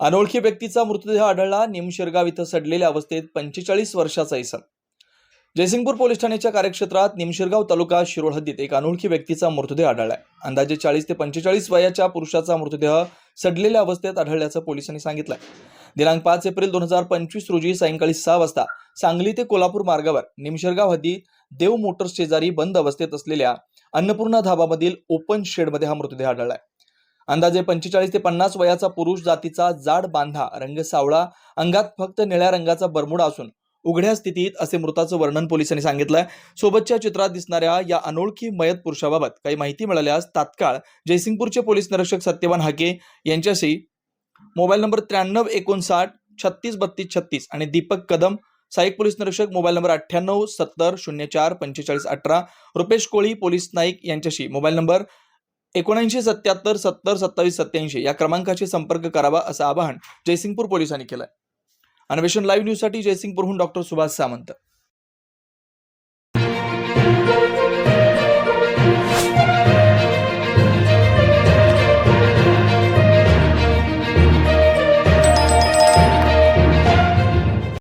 अनोळखी व्यक्तीचा मृतदेह आढळला. निमशिरगाव इथं सडलेल्या अवस्थेत पंचेचाळीस वर्षाचा इसम. जयसिंगपूर पोलीस ठाण्याच्या कार्यक्षेत्रात निमशिरगाव तालुका शिरोळ हद्दीत एक अनोळखी व्यक्तीचा मृतदेह आढळलाय. अंदाजे चाळीस ते पंचेचाळीस वयाच्या पुरुषाचा मृतदेह सडलेल्या अवस्थेत आढळल्याचं पोलिसांनी सांगितलंय. दिनांक पाच एप्रिल दोन हजार पंचवीस रोजी सायंकाळी सहा वाजता सांगली ते कोल्हापूर मार्गावर निमशिरगाव हद्दीत देव मोटर्स शेजारी बंद अवस्थेत असलेल्या अन्नपूर्णा धाबामधील ओपन शेडमध्ये हा मृतदेह आढळलाय. अंदाजे पंचेचाळीस ते पन्नास वयाचा पुरुष जातीचा जाड बांधा रंग सावळा अंगात फक्त निळ्या रंगाचा बरमुडा असून उघड्या स्थितीत असे मृताचं वर्णन पोलिसांनी सांगितलंय. सोबतच्या चित्रात दिसणाऱ्या या अनोळखी मयत पुरुषाबाबत काही माहिती मिळाल्यास तात्काळ जयसिंगपूरचे पोलीस निरीक्षक सत्यवान हाके यांच्याशी मोबाईल नंबर त्र्याण्णव एकोणसाठ छत्तीस बत्तीस छत्तीस आणि दीपक कदम सहाय्यक पोलीस निरीक्षक मोबाईल नंबर अठ्ठ्याण्णव सत्तर शून्य चार पंचेचाळीस अठरा रुपेश कोळी पोलीस नाईक यांच्याशी मोबाईल नंबर एकोणऐंशी सत्याहत्तर सत्तर सत्तावीस सत्याऐंशी या क्रमांकाशी संपर्क करावा असं आवाहन जयसिंगपूर पोलिसांनी केलंय. अन्वेषण लाईव्ह न्यूजसाठी जयसिंगपूरहून डॉक्टर सुभाष सामंत.